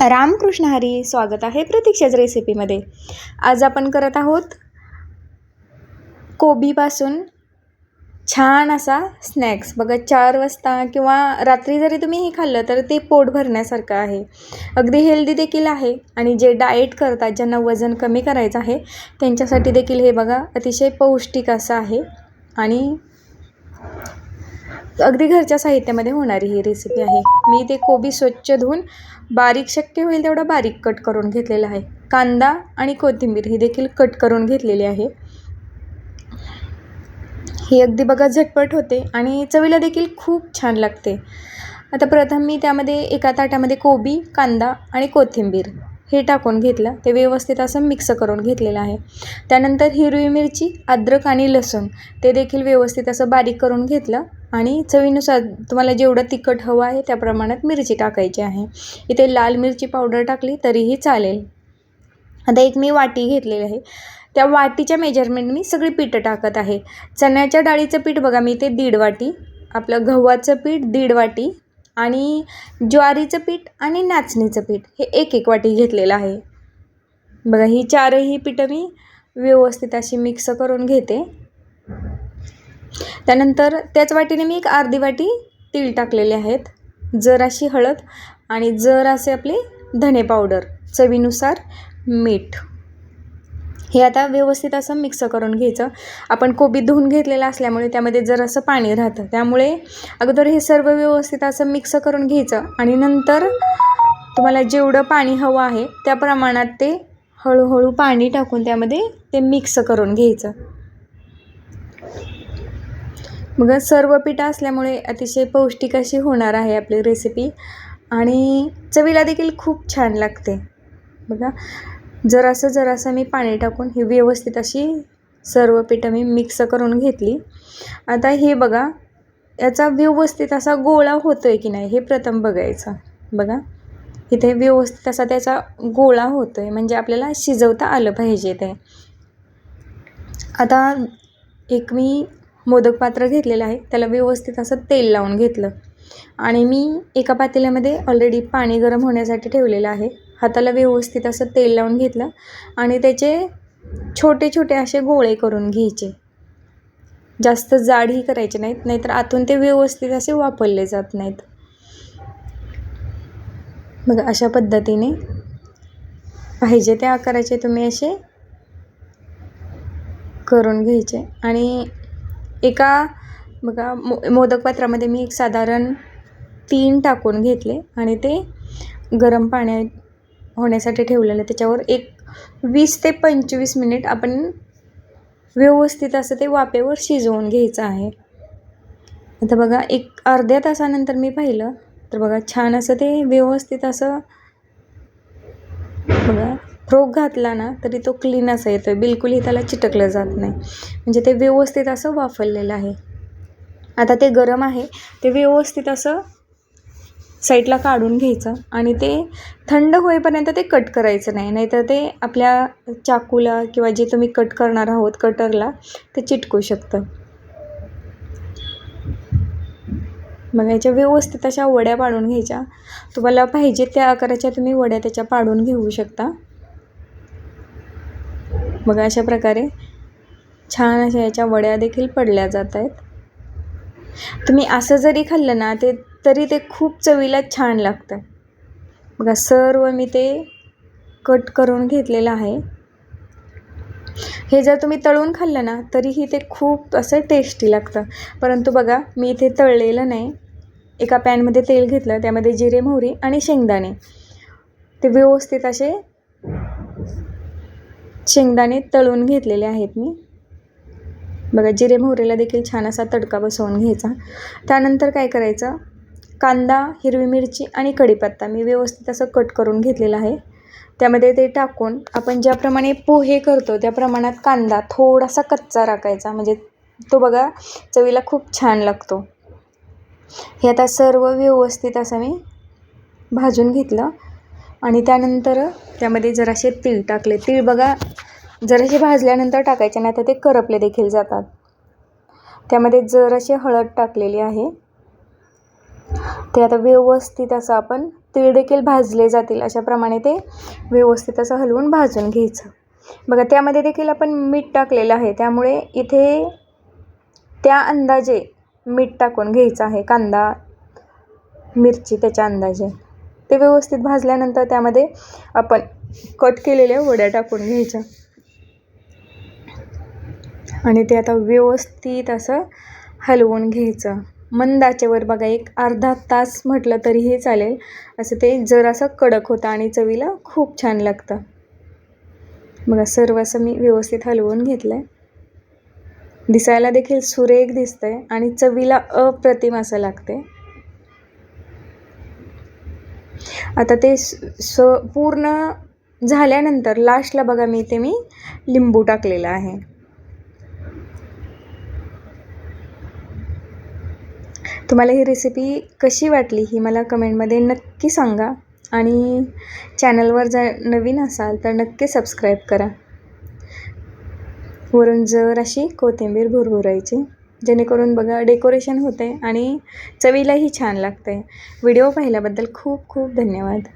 रामकृष्ण हरी स्वागत आहे प्रतीक्षाच रेसिपीमध्ये. आज आपण करत आहोत कोबीपासून छान असा स्नॅक्स. बघा चार वाजता किंवा रात्री जरी तुम्ही हे खाल्लं तर ते पोट भरण्यासारखं आहे. अगदी हेल्दी देखील आहे आणि जे डाएट करतात ज्यांना वजन कमी करायचं आहे त्यांच्यासाठी देखील हे बघा अतिशय पौष्टिक असं आहे. आणि अगदी घरच्या साहित्यामध्ये होणारी ही रेसिपी आहे. मी ते कोबी स्वच्छ धुवून बारीक शक्य होईल तेवढा बारीक कट करून घेतलेला आहे. कांदा आणि कोथिंबीर ही देखील कट करून घेतलेली आहे. ही अगदी बघा झटपट होते आणि चवीला देखील खूप छान लागते. आता प्रथम मी त्यामध्ये एका ताटामध्ये कोबी कांदा आणि कोथिंबीर हे टाकून घेतलं. ते व्यवस्थित असं मिक्स करून घेतलेलं आहे. त्यानंतर हिरवी मिरची अद्रक आणि लसूण ते देखील व्यवस्थित असं बारीक करून घेतलं. आणि चवीनुसार तुम्हाला जेवढं तिखट हवं आहे त्या प्रमाणात मिरची टाकायची आहे. इथे लाल मिरची पावडर टाकली तरीही चालेल. आता एक मी वाटी घेतलेली आहे. त्या वाटीच्या मेजरमेंट मी सगळी पीठं टाकत आहे. चण्याच्या डाळीचं पीठ बघा मी ते दीड वाटी आपलं गव्हाचं पीठ दीड वाटी आणि ज्वारीचं पीठ आणि नाचणीचं पीठ हे एक एक वाटी घेतलेलं आहे. बघा ही चारही पीठं मी व्यवस्थित अशी मिक्स करून घेते. त्यानंतर त्याच वाटीने मी एक अर्धी वाटी तीळ टाकलेले आहेत. जराशी हळद आणि जर असे आपले धणे पावडर चवीनुसार मीठ. हे आता व्यवस्थित असं मिक्स करून घ्यायचं. आपण कोबी धुवून घेतलेलं असल्यामुळे त्यामध्ये जर असं पाणी राहतं त्यामुळे अगोदर हे सर्व व्यवस्थित असं मिक्स करून घ्यायचं आणि नंतर तुम्हाला जेवढं पाणी हवं आहे त्या प्रमाणात ते हळूहळू पाणी टाकून त्यामध्ये ते मिक्स करून घ्यायचं. मग सर्व पिठं असल्यामुळे अतिशय पौष्टिक अशी होणार आहे आपली रेसिपी आणि चवीला देखील खूप छान लागते. बघा जरासं जरासं मी पाणी टाकून ही व्यवस्थित अशी सर्व पिठं मी मिक्स करून घेतली. आता हे बघा याचा व्यवस्थित असा गोळा होतो आहे की नाही हे प्रथम बघायचं. बघा इथे व्यवस्थित असा त्याचा गोळा होतो आहे म्हणजे आपल्याला शिजवता आलं पाहिजे ते. आता एक मी मोदक पात्र घेतलेलं आहे. त्याला व्यवस्थित असं तेल लावून घेतलं. आणि मी एका पातेल्यामध्ये ऑलरेडी पाणी गरम होण्यासाठी ठेवलेलं आहे. हाताला व्यवस्थित असं तेल लावून घेतलं आणि त्याचे छोटे छोटे असे गोळे करून घ्यायचे. जास्त जाडही करायचे नाहीत नाहीतर आतून ते व्यवस्थित असे वापरले जात नाहीत. मग अशा पद्धतीने पाहिजे त्या आकाराचे तुम्ही असे करून घ्यायचे. आणि एका बघा मो मोदक पात्रामध्ये मी एक साधारण तीन टाकून घेतले आणि ते गरम पाण्या होण्यासाठी ठेवलेलं. त्याच्यावर एक वीस ते पंचवीस मिनिट आपण व्यवस्थित असं ते वाफेवर शिजवून घ्यायचं आहे. आता बघा एक अर्ध्या तासानंतर मी पाहिलं तर बघा छान असं ते व्यवस्थित असं बघा फ्रोक घातला ना तरी तो क्लीन असा येतो आहे बिलकुलही त्याला चिटकलं जात नाही. म्हणजे ते व्यवस्थित असं वाफरलेलं आहे. आता ते गरम आहे ते व्यवस्थित असं साईडला काढून घ्यायचं आणि ते थंड होईपर्यंत ते कट करायचं नाही. नाहीतर ते आपल्या चाकूला किंवा जे तुम्ही कट करणार आहोत कटरला ते चिटकू शकतं. मग याच्या व्यवस्थित अशा वड्या पाडून घ्यायच्या. तुम्हाला पाहिजे त्या आकाराच्या तुम्ही वड्या त्याच्या पाडून घेऊ शकता. मग अशा प्रकारे छान अशा याच्या वड्या देखील पडल्या जात आहेत. तुम्ही असं जरी खाल्लं ना ते तरी ते खूप चवीला छान लागतं. बघा सर्व मी ते कट करून घेतलेलं आहे. हे जर तुम्ही तळून खाल्लं ना तरीही ते खूप असं टेस्टी लागतं. परंतु बघा मी इथे तळलेलं नाही. एका पॅनमध्ये तेल घेतलं त्यामध्ये जिरे मोहरी आणि शेंगदाणे. ते व्यवस्थित असे शेंगदाणे तळून घेतलेले आहेत मी. बघा जिरे मोहरीला देखील छान असा तडका बसवून घ्यायचा. त्यानंतर काय करायचं? कांदा हिरवी मिरची आणि कढीपत्ता मी व्यवस्थित असं कट करून घेतलेला आहे. त्यामध्ये ते टाकून आपण ज्याप्रमाणे पोहे करतो त्या प्रमाणात कांदा थोडासा कच्चा राखायचा. म्हणजे तो बघा चवीला खूप छान लागतो. हे आता सर्व व्यवस्थित असं मी भाजून घेतलं. आणि त्यानंतर त्यामध्ये जरासे तीळ टाकले. तीळ बघा जरासे भाजल्यानंतर टाकायचे नाही तर ते करपले देखील जातात. त्यामध्ये जराशी हळद टाकलेली आहे. ते आता व्यवस्थित असं आपण तीळ देखील भाजले जातील. अशाप्रमाणे ते व्यवस्थित असं हलवून भाजून घ्यायचं. बघा त्यामध्ये देखील आपण मीठ टाकलेलं आहे. त्यामुळे इथे त्या अंदाजे मीठ टाकून घ्यायचं आहे. कांदा मिरची त्याच्या अंदाजे. ते व्यवस्थित भाजल्यानंतर त्यामध्ये आपण कट केलेल्या वड्या टाकून घ्यायच्या. आणि ते आता व्यवस्थित असं हलवून घ्यायचं. मंद आचेवर बघा एक अर्धा तास म्हटलं तरीही चालेल. असं ते जरासं कडक होतं आणि चवीला खूप छान लागतं. बघा सर्व असं मी व्यवस्थित हलवून घेतलं आहे दिसायला देखील सुरेख दिसतं आहे आणि चवीला अप्रतिम असं लागते आता ते स पूर्ण झाल्यानंतर लास्टला बघा मी ते मी लिंबू टाकलेलं आहे. तुम्हाला ही रेसिपी कशी वाटली ही मला कमेंटमध्ये नक्की सांगा आणि चॅनलवर जर नवीन असाल तर नक्की सबस्क्राईब करा. वरून जर अशी कोथिंबीर भुरभुरायची जेणेकरून बघा डेकोरेशन होते आणि चवीलाही छान लागते व्हिडिओ पाहिल्याबद्दल खूप खूप धन्यवाद.